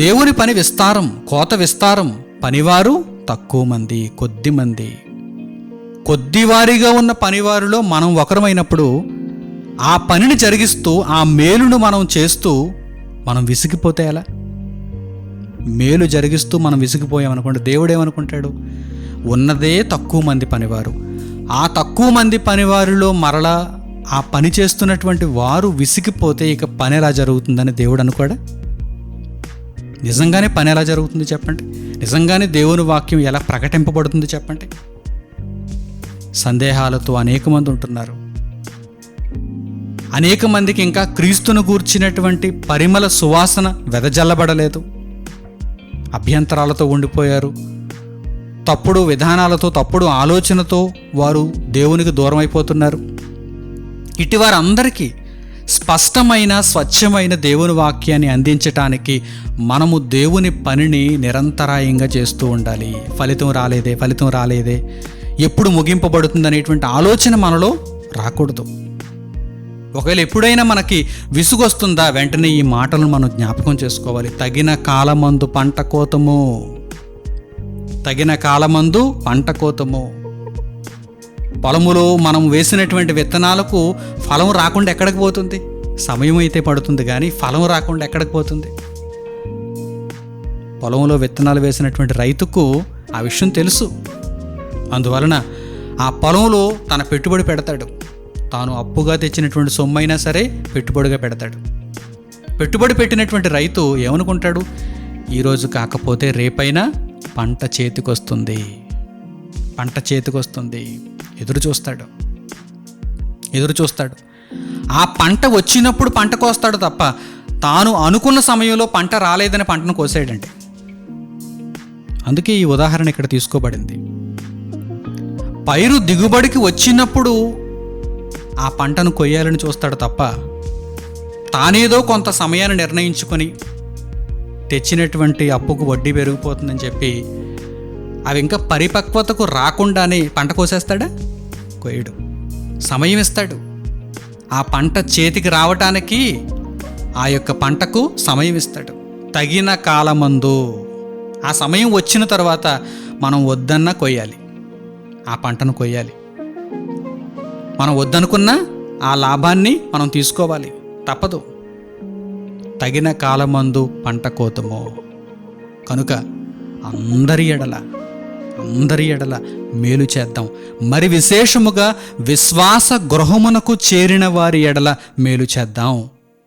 దేవుని పని విస్తారం కోత విస్తారం. పనివారు తక్కువ మంది కొద్ది మంది. కొద్దివారిగా ఉన్న పనివారిలో మనం ఒకరమైనప్పుడు ఆ పనిని జరిగిస్తూ ఆ మేలును మనం చేస్తూ మనం విసిగిపోతే ఎలా? మేలు జరిగిస్తూ మనం విసిగిపోయామనుకోండి దేవుడు ఏమనుకుంటాడు ఉన్నదే తక్కువ మంది పనివారు. ఆ తక్కువ మంది పనివారిలో మరలా ఆ పని చేస్తున్నటువంటి వారు విసిగిపోతే ఇక పని ఎలా జరుగుతుందని దేవుడు అనుకోడా? నిజంగానే పని ఎలా జరుగుతుంది చెప్పండి? నిజంగానే దేవుని వాక్యం ఎలా ప్రకటింపబడుతుంది చెప్పండి? సందేహాలతో అనేక మంది ఉంటున్నారు. అనేక మందికి ఇంకా క్రీస్తును గూర్చినటువంటి పరిమళ సువాసన వెదజల్లబడలేదు. అభ్యంతరాలతో ఉండిపోయారు. తప్పుడు విధానాలతో తప్పుడు ఆలోచనతో వారు దేవునికి దూరం అయిపోతున్నారు ఇటు వారందరికీ స్పష్టమైన స్వచ్ఛమైన దేవుని వాక్యాన్ని అందించటానికి మనము దేవుని పనిని నిరంతరాయంగా చేస్తూ ఉండాలి. ఫలితం రాలేదే ఫలితం రాలేదే. ఎప్పుడు ముగింపబడుతుంది అనేటువంటి ఆలోచన మనలో రాకూడదు. ఒకవేళ ఎప్పుడైనా మనకి విసుగొస్తుందా వెంటనే ఈ మాటలను మనం జ్ఞాపకం చేసుకోవాలి. తగిన కాలమందు పంట కోతము. తగిన కాలమందు పంట కోతము. పొలములో మనం వేసినటువంటి విత్తనాలకు ఫలం రాకుండా ఎక్కడికి పోతుంది? సమయం అయితే పడుతుంది కానీ ఫలం రాకుండా ఎక్కడికి పోతుంది? పొలంలో విత్తనాలు వేసినటువంటి రైతుకు ఆ విషయం తెలుసు. అందువలన ఆ పొలంలో తన పెట్టుబడి పెడతాడు. తాను అప్పుగా తెచ్చినటువంటి సొమ్మైనా సరే పెట్టుబడిగా పెడతాడు. పెట్టుబడి పెట్టినటువంటి రైతు ఏమనుకుంటాడు? ఈరోజు కాకపోతే రేపైనా పంట చేతికొస్తుంది. పంట చేతికొస్తుంది. ఎదురు చూస్తాడు. ఎదురు చూస్తాడు. ఆ పంట వచ్చినప్పుడు పంట కోస్తాడు తప్ప తాను అనుకున్న సమయంలో పంట రాలేదని పంటను కోసాడంటే అందుకే ఈ ఉదాహరణ ఇక్కడ తీసుకోబడింది. పైరు దిగుబడికి వచ్చినప్పుడు ఆ పంటను కొయ్యాలని చూస్తాడు తప్ప తానేదో కొంత సమయాన్ని నిర్ణయించుకొని తెచ్చినటువంటి అప్పుకు వడ్డీ పెరిగిపోతుందని చెప్పి అవి ఇంకా పరిపక్వతకు రాకుండానే పంట కోసేస్తాడా? కొయ్యడు. సమయం ఇస్తాడు. ఆ పంట చేతికి రావటానికి ఆ యొక్క పంటకు సమయం ఇస్తాడు. తగిన కాలమందు ఆ సమయం వచ్చిన తర్వాత మనం వద్దన్నా కొయ్యాలి. ఆ పంటను కొయ్యాలి. మనం వద్దనుకున్న ఆ లాభాన్ని మనం తీసుకోవాలి. తప్పదు. తగిన కాలమందు పంట కోతము. కనుక అందరి ఎడల అందరి ఎడల మేలు చేద్దాం. మరి విశేషముగా విశ్వాస గృహమునకు చేరిన వారి ఎడల మేలు చేద్దాం.